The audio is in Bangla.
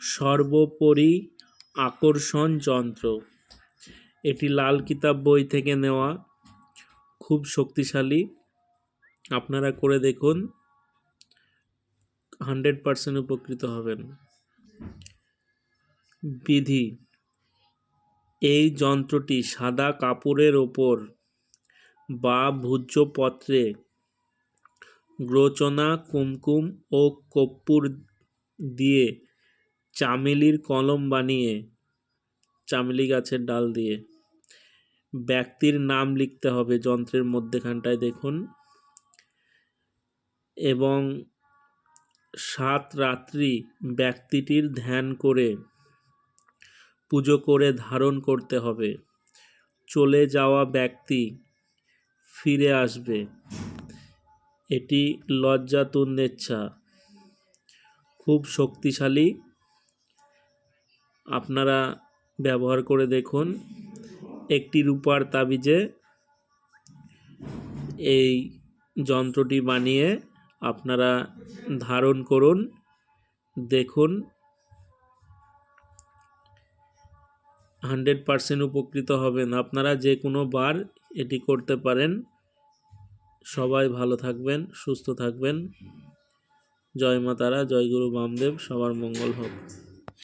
সর্বোপরি আকর্ষণ যন্ত্র। এটি লাল কিতাব বই থেকে নেওয়া খুব শক্তিশালী। আপনারা করে দেখুন, হান্ড্রেড পারসেন্ট উপকৃত হবেন। বিধি, এই যন্ত্রটি সাদা কাপড়ের ওপর বা ভূজ্যপত্রে গ্রোচনা, কুমকুম ও কর্পূর দিয়ে চামেলির কলম বানিয়ে, চামেলি গাছের ডাল দিয়ে। ব্যক্তির নাম লিখতে হবে যন্ত্রের মধ্যেখানটায় দেখুন। এবং সাত রাত্রি ব্যক্তিটির ধ্যান করে, পুজো করে ধারণ করতে হবে। চলে যাওয়া ব্যক্তি ফিরে আসবে। এটি লজ্জা তুন্নেচ্ছা খুব শক্তিশালী আপনারা ব্যবহার করে দেখুন একটি রূপার তাবিজে এই যন্ত্রটি বানিয়ে আপনারা ধারণ করুন, দেখুন। হান্ড্রেড পারসেন্ট উপকৃত হবেন। আপনারা যে কোনো বার এটি করতে পারেন। সবাই ভালো থাকবেন, সুস্থ থাকবেন। জয় মা তারা জয় গুরু বামদেব, সবার মঙ্গল হোক।